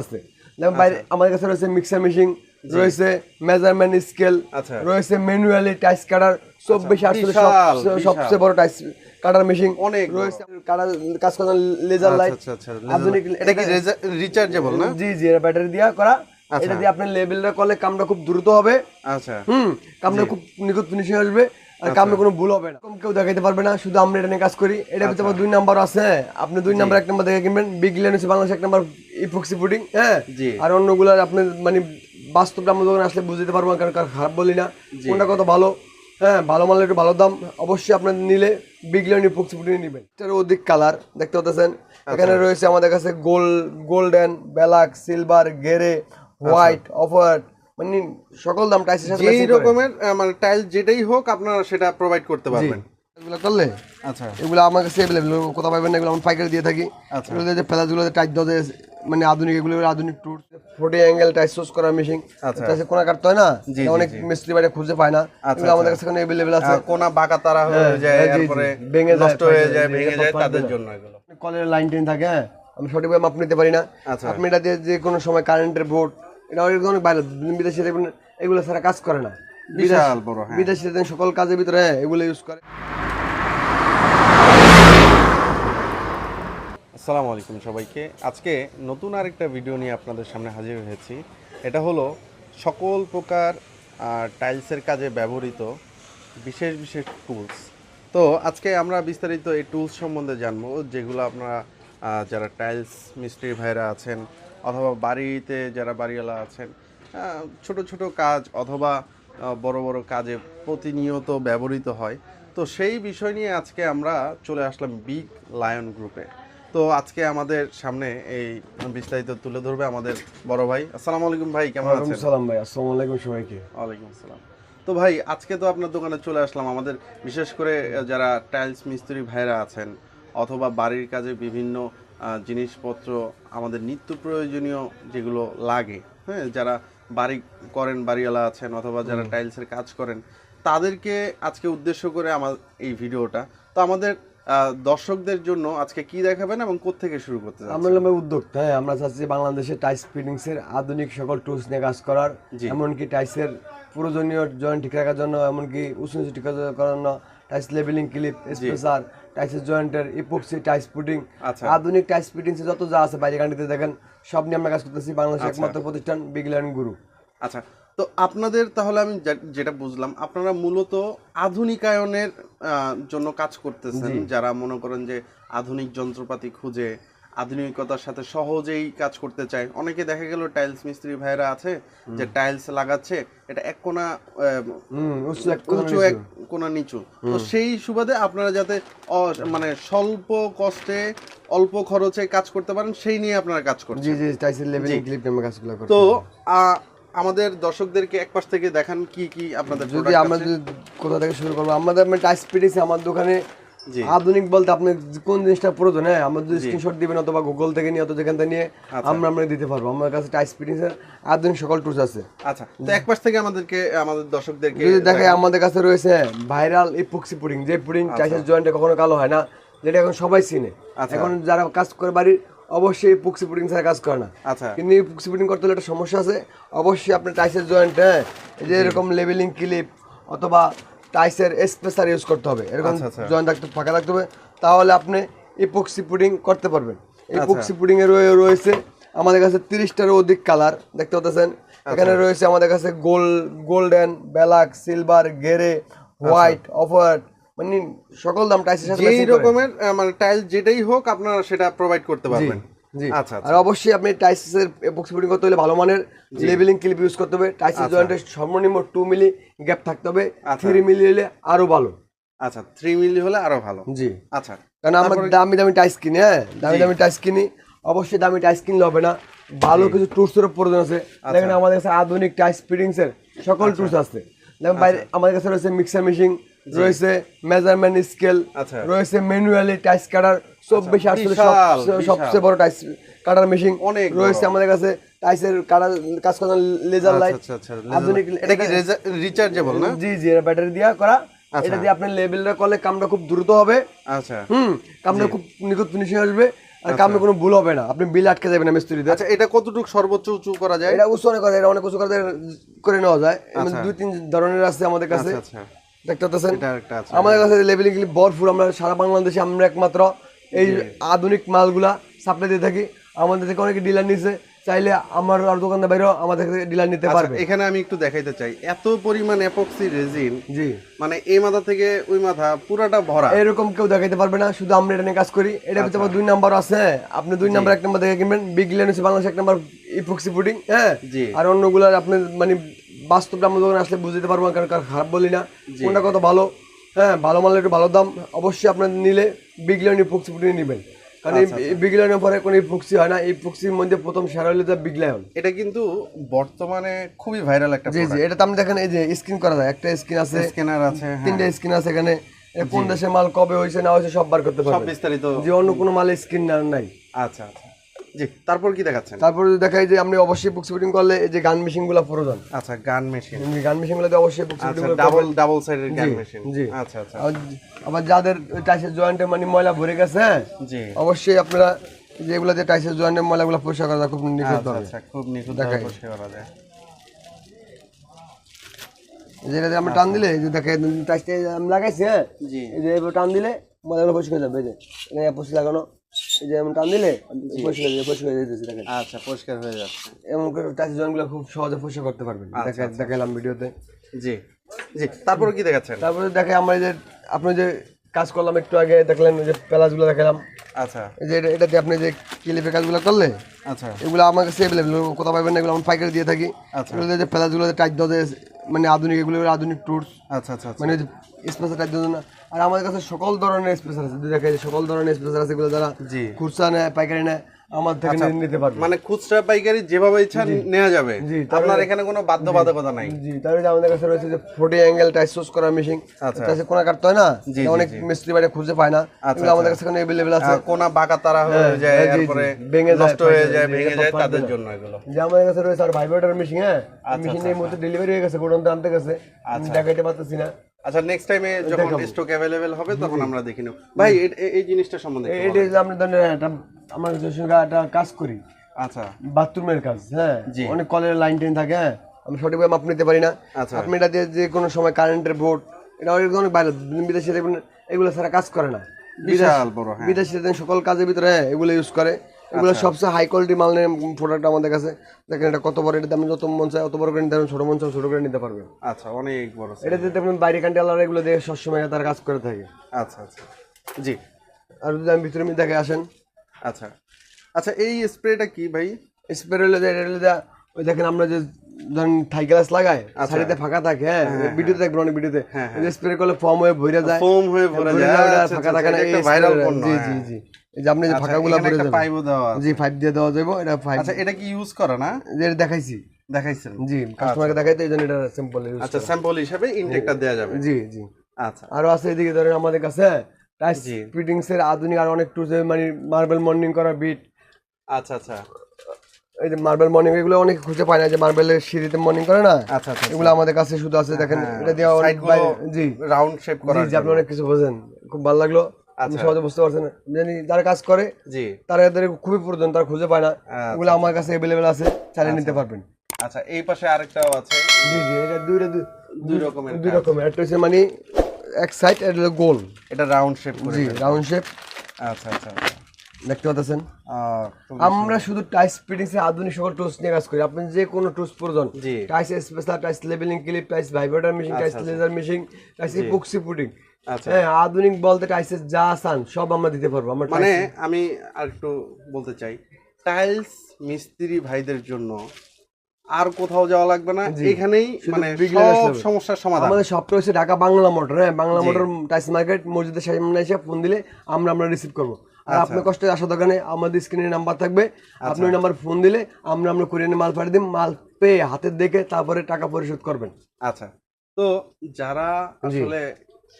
আছে। যেমন বাইরে আমাদের কাছে রয়েছে মিক্সার মেশিন রয়েছে মেজারমেন্ট স্কেল আচ্ছা। রয়েছে ম্যানুয়ালি টাইস কাটার চব্বিশ আটচল্লিশ সবচেয়ে বড় টাইস কাটার মেশিন অনেক রয়েছে কাটার কাজ করার লেজার লাইট আচ্ছা আচ্ছা আধুনিক এটা কি রিচার্জেবল না? জি জি এটা ব্যাটারি দিয়া করা। আচ্ছা। এটা দিয়ে আপনার লেভেলটা করলে কামটা খুব দ্রুত হবে। আচ্ছা। হুম কামটা খুব নিখুঁত ফিনিশিং আসবে। কামে কোনো ভুল হবে না। কেউ দেখাইতে পারবে না শুধু আমরা এটা নিয়ে কাজ করি। এটা ভিতরে আবার দুই নাম্বার আছে আপনি দুই নাম্বার এক নাম্বার দেখে কিনবেন। বিগ লেন হচ্ছে বাংলাদেশ এক নাম্বার ইফক্সি ফুডিং হ্যাঁ? আর অন্যগুলো আপনি মানে বাস্তবটা আসলে বুঝতে পারব কারণ খারাপ বলি না। কোনটা কত ভালো হ্যাঁ? ভালো মালের একটু ভালো দাম অবশ্যই আপনার নিলে বিগ লেন ইফক্সি ফুডিং নেবেন। এটার অধিক কালার দেখতে পাচ্ছেন? এখানে রয়েছে আমাদের কাছে gold golden black silver grey white off white মানে সকল দাম যেই রকমের মানে টাইল যেটাই হোক আপনারা সেটা প্রোভাইড করতে পারবেন। এগুলো করলে আচ্ছা। এগুলো আমার কাছে অ্যাভেলেবল কোথাও পাবেন না এগুলো আমি পাইকারি দিয়ে থাকি। আচ্ছা। এগুলো যে প্যালাসগুলো টাইট দে মানে আধুনিক এগুলো আধুনিক টুর ফোর্টি অ্যাঙ্গেল টাইট সোস করার মেশিন আচ্ছা। তাতে কোনা কাটতে হয় না? অনেক মিস্ত্রি বাইরে খুঁজে পায় না। আচ্ছা, এগুলো আমাদের কাছে এখানে অ্যাভেলেবল আছে। আহ, কোনা বাঁকা তারা হয়ে হ্যাঁ, যায় হ্যাঁ, ভেঙে নষ্ট হয়ে যায় যায়, ভেঙে যায় তাদের জন্য এগুলো। কলের লাইন টেন থাকে হ্যাঁ। আমি সঠিকভাবে মাপ নিতে পারি না। আচ্ছা। আপনি এটা দিয়ে যে কোনো সময় কারেন্টের বোর্ড এটা অনেক বাইরে বিদেশি দেখবেন এগুলো ছাড়া কাজ করে না। বিশাল বড় হ্যাঁ। বিদেশি সকল কাজের ভিতরে এগুলো ইউজ করে। আসসালামু আলাইকুম সবাইকে। আজকে নতুন আরেকটা ভিডিও নিয়ে আপনাদের সামনে হাজির হয়েছি। এটা হলো সকল প্রকার টাইলসের কাজে ব্যবহৃত বিশেষ বিশেষ টুলস তো আজকে আমরা বিস্তারিত এই টুলস সম্বন্ধে জানব যেগুলো আপনারা যারা টাইলস মিস্ত্রি ভাইরা আছেন অথবা বাড়িতে যারা বাড়িওয়ালা আছেন ছোট ছোট কাজ অথবা বড় বড় কাজে প্রতিনিয়ত ব্যবহৃত হয়। তো সেই বিষয় নিয়ে আজকে আমরা চলে আসলাম বিগ লায়ন গ্রুপে তো আজকে আমাদের সামনে এই বিস্তারিত তুলে ধরবে আমাদের বড় ভাই। আসসালামু আলাইকুম ভাই কেমন আছেন? সালাম ভাই আসসালামু আলাইকুম সবাইকে। ওয়ালাইকুম আসসালাম তো ভাই আজকে তো আপনার দোকানে চলে আসলাম। আমাদের বিশেষ করে যারা টাইলস মিস্ত্রি ভাইরা আছেন অথবা বাড়ির কাজে বিভিন্ন জিনিসপত্র আমাদের নিত্য প্রয়োজনীয় যেগুলো লাগে হ্যাঁ যারা বাড়ি করেন বাড়িওয়ালা আছেন অথবা যারা টাইলসের কাজ করেন তাদেরকে আজকে উদ্দেশ্য করে আমার এই ভিডিওটা তো আমাদের দর্শকদের জন্য আজকে কি দেখাবেন এবং কোত্থেকে শুরু করতে? আমরা হলাম উদ্যোক্তা হ্যাঁ আমরা চাচ্ছি বাংলাদেশে টাইস ফিটিংস এর আধুনিক সকল টুলস নিয়ে কাজ করার। এমনকি টাইসের প্রয়োজনীয় জয়েন্ট ঠিক রাখার জন্য এমনকি উষ্ণ ঠিক করার জন্য টাইস লেভেলিং ক্লিপ স্পেসার টাইসের জয়েন্টের ইপক্সি টাইস পুটিং আচ্ছা। আধুনিক টাইস পুটিং যত যা আছে বাইরে কান্ট্রিতে দেখেন সব নিয়ে আমরা কাজ করতেছি বাংলাদেশের একমাত্র প্রতিষ্ঠান বিগল্যান্ড গুরু আচ্ছা তো আপনাদের তাহলে আমি যেটা বুঝলাম আপনারা মূলত আধুনিকায়নের জন্য কাজ করতেছেন যারা মনে করেন যে আধুনিক যন্ত্রপাতি খুঁজে আধুনিকতার সাথে সহজেই কাজ করতে চায়। অনেকে দেখা গেল টাইলস মিস্ত্রি ভাইরা আছে যে টাইলস লাগাচ্ছে এটা এক কোনা উঁচু এক কোনা নিচু। তো সেই সুবাদে আপনারা যাতে মানে স্বল্প কষ্টে অল্প খরচে কাজ করতে পারেন সেই নিয়ে আপনারা কাজ করছেন। জি জি টাইসের লেভেলিং ক্লিপ আমরা কাজগুলো করি তো আমাদের দর্শকদেরকে এক পাশ থেকে দেখান কি কি আপনাদের যদি আমরা যদি কোথা থেকে শুরু করব আমাদের টাইলস ফিটিংস আমার দোকানে আধুনিক বলতে আপনি কোন জিনিসটা প্রয়োজন? হ্যাঁ আমরা যদি স্ক্রিনশট দিবেন অথবা গুগল থেকে নিয়ে অথবা যেখান থেকে নিয়ে আচ্ছা। আমরা আমরা দিতে পারব। আমার কাছে টাইস এর আধুনিক সকল টুলস আছে। আচ্ছা তো এক পাশ থেকে আমাদেরকে আমাদের দর্শকদেরকে যদি দেখে আমাদের কাছে রয়েছে ভাইরাল ইপক্সি পুডিং যে পুডিং টাইসের জয়েন্টে কখনো কালো হয় না যেটা এখন সবাই চিনে। আচ্ছা। এখন যারা কাজ করে বাড়ির অবশ্যই ইপক্সি পুডিং ছাড়া কাজ করে না। আচ্ছা। কিন্তু ইপক্সি পুডিং করতে হলে একটা সমস্যা আছে। অবশ্যই আপনার টাইসের জয়েন্ট হ্যাঁ যে এরকম লেভেলিং ক্লিপ অথবা টাইসের স্পেসার ইউজ করতে হবে। এরকম আচ্ছা, আচ্ছা। জয়েন্ট থাকতে ফাঁকা রাখতে হবে। তাহলে আপনি ইপক্সি পুডিং করতে পারবেন। আচ্ছা। ইপক্সি পুডিং এর রয়ে- রয়েছে আমাদের কাছে তিরিশটারও অধিক কালার দেখতে পাচ্ছেন? আচ্ছা। এখানে রয়েছে আমাদের কাছে gold golden black silver grey white off white মানে সকল দাম টাইসের সাথে যেই রকমের মানে টাইল যেটাই হোক আপনারা সেটা প্রোভাইড করতে পারবেন। আচ্ছা আর অবশ্যই আপনি টাইসের এপক্সি পুডিং করতে হলে ভালো মানের লেভেলিং ক্লিপ ইউজ করতে হবে। টাইসের জয়েন্টের সর্বনিম্ন টু মিলি গ্যাপ থাকতে হবে। আচ্ছা। থ্রি মিলি হলে আরও ভালো। আচ্ছা থ্রি মিলি হলে আরও ভালো। জি। আচ্ছা কারণ আমরা দামি দামি টাইস কিনি হ্যাঁ? দামি দামি টাইস কিনি। অবশ্যই দামি টাইস কিনলে হবে না। ভালো কিছু টুলসের প্রয়োজন আছে। আচ্ছা। দেখেন আমাদের কাছে আধুনিক টাইস ফিটিংস এর সকল টুলস আছে। যেমন বাইরে আমাদের কাছে রয়েছে মিক্সার মেশিন রয়েছে মেজারমেন্ট স্কেল আচ্ছা। রয়েছে ম্যানুয়ালি টাইস কাটার চব্বিশ আটচল্লিশ বিশাল। সবচেয়ে বড় টাইস কাটার মেশিন অনেক রয়েছে আমাদের কাছে টাইসের কাটার কাজ করার লেজার লাইট আচ্ছা আচ্ছা আধুনিক এটা কি রিচার্জেবল না? জি জি এটা ব্যাটারি দিয়া করা। এটা দিয়ে আপনার লেভেলটা করলে কামটা খুব দ্রুত হবে। আচ্ছা। হুম কামটা খুব নিখুঁত ফিনিশিং আসবে। আর কামে কোনো ভুল হবে না। আপনি বিল আটকে যাবেন আচ্ছা এটা কতটুকু সর্বোচ্চ উঁচু করা যায়? এটা উঁচু অনেক করে এটা অনেক উঁচু করে করে নেওয়া যায়। দুই তিন ধরনের আছে আমাদের কাছে। আচ্ছা আচ্ছা। দেখতে পাচ্ছেন আমাদের কাছে লেভেলিং ভরপুর আমরা সারা বাংলাদেশে আমরা একমাত্র এই আধুনিক মালগুলা সাপ্লাই দিয়ে থাকি। আমাদের থেকে অনেকে ডিলার নিছে চাইলে আমার আর দোকানদার বাইরেও আমাদের ডিলার নিতে আচ্ছা, পারবে। এখানে আমি একটু দেখাইতে চাই এত পরিমাণ এপক্সি রেজিন জি। মানে এই মাথা থেকে ওই মাথা পুরাটা ভরা। এরকম কেউ দেখাইতে পারবে না শুধু আমরা এটা নিয়ে কাজ করি। এটা হচ্ছে আবার দুই নাম্বার আছে। আপনি দুই নাম্বার এক নাম্বার দেখে কিনবেন। বিগ লেন হচ্ছে বাংলাদেশ এক নাম্বার ইপক্সি পুডিং হ্যাঁ? জি। আর অন্যগুলার আপনি মানে বাস্তবটা আমাদের দোকানে আসলে বুঝতে পারব না কারণ কারণ খারাপ বলি না। কোনটা কত ভালো হ্যাঁ ভালো মালের একটু ভালো দাম অবশ্যই আপনার নিলে বিগ লেন ইপক্সি পুডিং নেবেন। কারণ এই বিগ লেনের পরে কোনো ইপক্সি হয় না ইপক্সির মধ্যে প্রথম সেরা হলে বিগ লায়ন এটা কিন্তু বর্তমানে খুবই ভাইরাল একটা জি জি এটা তো আপনি দেখেন এই যে স্ক্রিন করা যায় একটা স্ক্রিন আছে স্ক্যানার আছে হ্যাঁ। তিনটা স্ক্রিন আছে এখানে কোন দেশের মাল কবে হয়েছে না হয়েছে সব বার করতে পারবে সব বিস্তারিত যে অন্য কোনো মালে স্ক্রিন নাই। আচ্ছা আচ্ছা। জি তারপর কি দেখাচ্ছেন? তারপরে দেখাই যে আপনি অবশ্যই বুক করলে এই যে গান প্রয়োজন আচ্ছা গান মেশিন গান অবশ্যই বুক আচ্ছা ডাবল ডাবল সাইডের গান মেশিন জি। আচ্ছা আচ্ছা। আবার যাদের টাইসের জয়েন্টে মানে ময়লা ভরে গেছে জি। অবশ্যই আপনারা যেগুলো যে টাইসের ময়লাগুলো পরিষ্কার করা খুব নিখুঁত আচ্ছা ভাবে। আচ্ছা খুব নিখুঁত। পরিষ্কার করা যায়। আমরা টান দিলে যে দেখে টাইসটা লাগাইছি জি। এই যে টান দিলে ময়লাগুলো পরিষ্কার যাবে যে লাগানো। এই যে এমন টান দিলে পরিষ্কার হয়ে পরিষ্কার হয়ে যেতেছে দেখেন। আচ্ছা পরিষ্কার হয়ে যাচ্ছে। এমন করে টাইসের জয়েন্টগুলো খুব সহজে পরিষ্কার করতে পারবেন। দেখালাম ভিডিওতে। জি জি। তারপর কি দেখাচ্ছেন? তারপরে দেখে আমরা যে আপনি যে কাজ করলাম একটু আগে দেখলেন যে প্যালাসগুলো দেখালাম আচ্ছা। এই যে এটা- এটাতে আপনি যে কাজগুলো করলে আচ্ছা। এগুলো আমার কাছে অ্যাভেলেবল কোথাও পাবেন না এগুলো আমি পাইকারি দিয়ে থাকি। আচ্ছা। এগুলো যে প্যালাসগুলো টাইট দেওয়া মানে আধুনিক এগুলো আধুনিক টুরস আচ্ছা আচ্ছা আচ্ছা। মানে স্পেশাল টাইট জন্য। না আর আমাদের কাছে সকল ধরনের স্পেশাল আছে। দেখা যায় সকল ধরনের স্পেশাল আছে এগুলো যারা জি। খুচরা নেয় পাইকারি নেয় আমার থেকে নিতে পারবে। মানে খুচরা পাইকারি যেভাবে ইচ্ছা নেওয়া যাবে। আপনার এখানে কোনো বাধ্যবাধকতা নাই। জি যে আমাদের কাছে রয়েছে যে ফোর্টি অ্যাঙ্গেল টাইস সোস করার মেশিন আচ্ছা। কোনা কাটতে হয় না? অনেক মিস্ত্রি বাইরে খুঁজে পায় না। এগুলো আমাদের কাছে এখানে অ্যাভেলেবল আছে। কোনা বাঁকা তারা হয়ে যায় হ্যাঁ, জি। তারপরে ভেঙে নষ্ট হয়ে যায় যায়, ভেঙে যায় তাদের জন্য এগুলো। যে আমাদের কাছে রয়েছে আর ভাইব্রেটর মেশিন হ্যাঁ? মেশিন এই মুহূর্তে ডেলিভারি হয়ে গেছে গোডাউনতে আনতে গেছে। দেখাইতে পারতেছি না। আচ্ছা নেক্সট টাইমে যখন স্টক অ্যাভেলেবেল হবে তখন আমরা দেখে নেব। ভাই এই জিনিসটা সম্বন্ধে এটা ধরেন আমার যে একটা কাজ করি আচ্ছা। বাথরুমের কাজ হ্যাঁ? অনেক কলের লাইন টেন থাকে হ্যাঁ? আমি সঠিকভাবে মাপ নিতে পারি না। আচ্ছা। আপনি এটা দিয়ে যে কোনো সময় কারেন্টের বোর্ড এটা অনেক বাইরে বিদেশি দেখবেন এগুলো ছাড়া কাজ করে না। বিশাল বড় হ্যাঁ। বিদেশি সকল কাজের ভিতরে হ্যাঁ, এগুলো ইউজ করে। এগুলো আচ্ছা। সবচেয়ে হাই কোয়ালিটি মাল প্রোডাক্ট আমাদের কাছে। দেখেন এটা কত বড় এটা আপনি যত মন চায় অত বড় করে নিতে পারবেন ছোট মন চায় ছোট করে নিতে পারবেন। আচ্ছা অনেক বড় এটা যদি আপনি বাইরে কান্ট্রি আলাদা এগুলো দিয়ে সবসময় তার কাজ করে থাকে। আচ্ছা আচ্ছা। জি। আর যদি আমি ভিতরে দেখে আসেন। আচ্ছা। আচ্ছা এই স্প্রেটা কি ভাই? স্প্রে হলে এটা হলে ওই দেখেন আমরা যে ধরেন থাই গ্লাস লাগাই আচ্ছা। সাইডে ফাঁকা থাকে হ্যাঁ ভিডিওতে দেখবেন অনেক ভিডিওতে। স্প্রে করলে ফর্ম হয়ে ভরে যায়। ফোম হয়ে ভরে যায়। আচ্ছা, ফাঁকা থাকে না এটা ভাইরাল পণ্য জি হ্যাঁ। জি জি। এই যে আপনি যে আচ্ছা, ফাঁকাগুলো এখানে ভরে পাইপও দেওয়া জি ফাইভ দিয়ে দেওয়া যাবে এটা ফাইভ আচ্ছা এটা কি ইউজ করা না? যেটা দেখাইছি। দেখাইছেন। জি কাস্টমারকে দেখাইতে এই জন্য এটা সিম্পল আচ্ছা স্যাম্পল হিসেবে ইনটেকটা দেওয়া যাবে। জি জি। আচ্ছা। আরও আছে এদিকে ধরেন আমাদের কাছে টাইস ফিটিংস এর আধুনিক আর অনেক টুলস মানে মার্বেল মর্নিং করা বিট আচ্ছা আচ্ছা। এই যে মার্বেল মর্নিং এগুলো অনেক খুঁজে পায় না যে মার্বেলের সিঁড়িতে মর্নিং করে না। আচ্ছা আচ্ছা এগুলো আমাদের কাছে শুধু আছে দেখেন এটা দিয়ে অনেক সাইডগুলো জি। রাউন্ড শেপ করা জি জি আপনি অনেক কিছু বোঝেন। খুব ভালো লাগল। আপনি আচ্ছা। সহজে বুঝতে পারছেন জানি যারা কাজ করে জি। তারা এদের খুবই প্রয়োজন তারা খুঁজে পায় না। আচ্ছা, এগুলো আমার কাছে অ্যাভেলেবেল আছে চালিয়ে নিতে পারবেন। আচ্ছা এই পাশে আরেকটাও আছে। জি জি এটা দুইটা দুই- দুই রকমের দুই রকমের। একটা হচ্ছে মানে এক সাইড এটা হলো গোল। এটা রাউন্ড শেপ জি রাউন্ড শেপ আচ্ছা আচ্ছা আচ্ছা। দেখতে পাচ্ছেন? আমরা শুধু টাইস ফিটিংস এর আধুনিক সকল টুলস নিয়ে কাজ করি। আপনি যে কোনো টুলস প্রয়োজন tiles special tiles levelling clip tiles vibrator machine tiles laser machine tiles epoxy putty আচ্ছা হ্যাঁ আধুনিক বলতে টাইসের যা আসান সব আমরা দিতে পারব আমরা মানে আমি আর একটু বলতে চাই টাইলস মিস্ত্রি ভাইদের জন্য আর কোথাও যাওয়া লাগবে না এখানেই মানে সব সমস্যার সমাধান। আমাদের সবটা হচ্ছে ঢাকা বাংলা মোটর হ্যাঁ বাংলা মোটর টাইস মার্কেট মসজিদের সামনে এসে ফোন দিলে আমরা আমরা রিসিভ করব। আর আচ্ছা। আপনার কষ্টে আসা দোকানে আমাদের স্ক্রিনে নাম্বার থাকবে আপনি ওই নাম্বার ফোন দিলে আমরা আমরা কুরিয়ানে মাল পাঠিয়ে দিই মাল পেয়ে হাতের দেখে তারপরে টাকা পরিশোধ করবেন। আচ্ছা। তো যারা আসলে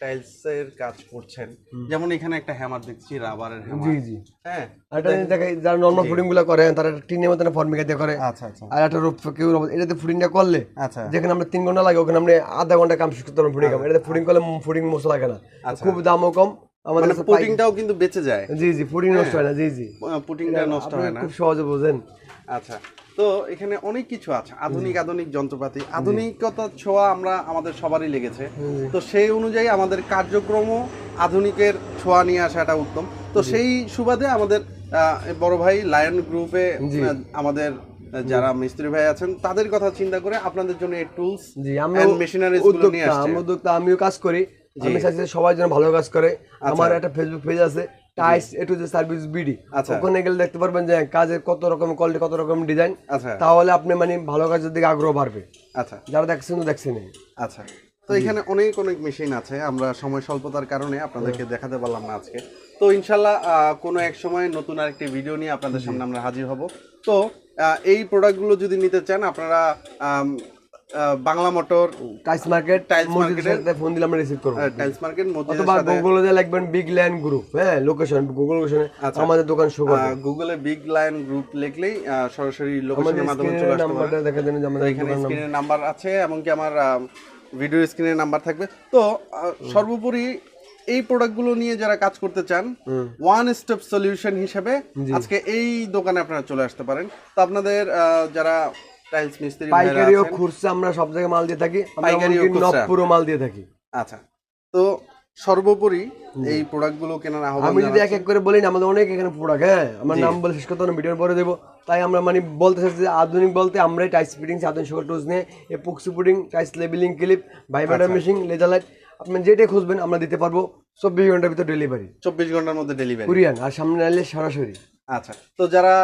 টাইলস এর কাজ করছেন। যেমন এখানে একটা হ্যামার দেখছি রাবারের হ্যামার। জি। জি হ্যাঁ। আর এটা দেখে যারা নর্মাল ফুডিংগুলো করে তারা টিনের মতন ফর্মিকা দিয়ে করে। আচ্ছা আচ্ছা। আর একটা রূপ কেউ এটাতে ফুডিংটা করলে আচ্ছা। যেখানে আমরা তিন ঘণ্টা লাগে ওখানে আমরা আধা ঘণ্টা কাম পারব ফুডিং কাম। এটাতে ফুডিং করলে ফুডিং মশলা লাগে না। আচ্ছা। খুব দামও কম। আমাদের মানে পুটিংটাও কিন্তু বেঁচে যায়। জি জি ফুডিং নষ্ট হয়। না জি জি। পুটিংটা নষ্ট হয় না। খুব সহজে বোঝেন। আচ্ছা। তো এখানে অনেক কিছু আছে। আধুনিক আধুনিক যন্ত্রপাতি। আধুনিকতার ছোঁয়া আমরা আমাদের সবারই লেগেছে। তো সেই অনুযায়ী আমাদের কার্যক্রমও আধুনিকের ছোঁয়া নিয়ে আসাটা উত্তম। তো সেই সুবাদে আমাদের বড় ভাই লায়ন গ্রুপে আমাদের যারা মিস্ত্রি ভাই আছেন তাদের কথা চিন্তা করে আপনাদের জন্য এই টুলস জি আমরা machineries গুলো নিয়ে আসছে। আমরা আমিও কাজ করি। আমি চাইছি সবাই যেন ভালো কাজ করে। আচ্ছা। আমার একটা ফেসবুক পেজ আছে। টাইস এ টু যে সার্ভিস বিডি। আচ্ছা। ওখানে গেলে দেখতে পারবেন যে কাজের কত রকম কোয়ালিটি কত রকম ডিজাইন আচ্ছা। তাহলে আপনি মানে ভালো কাজের দিকে আগ্রহ বাড়বে। আচ্ছা। যারা দেখছেন তো দেখছেন আচ্ছা। তো এখানে অনেক অনেক মেশিন আছে। আমরা সময় স্বল্পতার কারণে আপনাদেরকে দেখাতে পারলাম না আজকে। তো ইনশাল্লাহ কোনো এক সময় নতুন আরেকটি ভিডিও নিয়ে আপনাদের সামনে আমরা হাজির হব। তো এই প্রোডাক্টগুলো যদি নিতে চান আপনারা বাংলা মোটর টাইস মার্কেট মসজিদের market-এর- ফোন দিলে আমরা রিসিভ করব। টাইলস মার্কেট অথবা গুগলে লিখবেন বিগ ল্যান্ড গ্রুপ হ্যাঁ লোকেশন গুগল লোকেশনে। আমাদের দোকান শো করবে। গুগলে বিগ লাইন গ্রুপ লিখলেই সরাসরি লোকেশনের মাধ্যমে চলে পারে নাম্বারটা দেখা দেন আমাদের এখানে স্ক্রিনের নাম্বার আছে এমনকি আমার ভিডিও স্ক্রিনের নাম্বার থাকবে। তো সর্বোপরি এই প্রোডাক্টগুলো নিয়ে যারা কাজ করতে চান। ওয়ান স্টেপ সলিউশন হিসেবে আজকে এই দোকানে আপনারা চলে আসতে পারেন। তো আপনাদের আহ, যারা টাইলস মিস্ত্রি পাইকারি ও খুচরা আমরা সব জায়গায় মাল দিয়ে থাকি। পাইকারি ও খুচরা। নবপুরও মাল দিয়ে থাকি। আচ্ছা তো সর্বোপরি এই প্রোডাক্টগুলো কেনার আহ্বান আমি যদি এক এক করে বলি না আমাদের অনেক এখানে প্রোডাক্ট হ্যাঁ? আমার নাম বলে শেষ করতে ভিডিওর পরে দেবো। তাই আমরা মানে বলতে আধুনিক বলতে আমরাই টাইস ফিটিং আধুনিক টুলস নিয়ে tiles labelling clip vibrator. Machine laser light আপনি যেটাই খুঁজবেন আমরা দিতে পারব। চব্বিশ ঘণ্টার ভিতর ডেলিভারি চব্বিশ ঘণ্টার মধ্যে ডেলিভারি কুরিয়ান আর সামনে আনলে সরাসরি। আচ্ছা তো যারা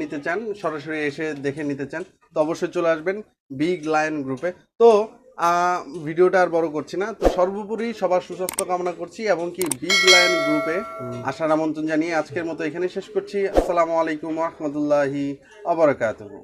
নিতে চান সরাসরি এসে দেখে নিতে চান তো অবশ্যই চলে আসবেন বিগ লায়ন গ্রুপে তো ভিডিওটা আর বড় করছি না। তো সর্বোপরি সবার সুস্বাস্থ্য কামনা করছি এবং কি বিগ লায়ন গ্রুপে আসার আমন্ত্রণ জানিয়ে আজকের মতো এখানে শেষ করছি। আসসালামু আলাইকুম রহমতুল্লাহি আবরাকাতুহু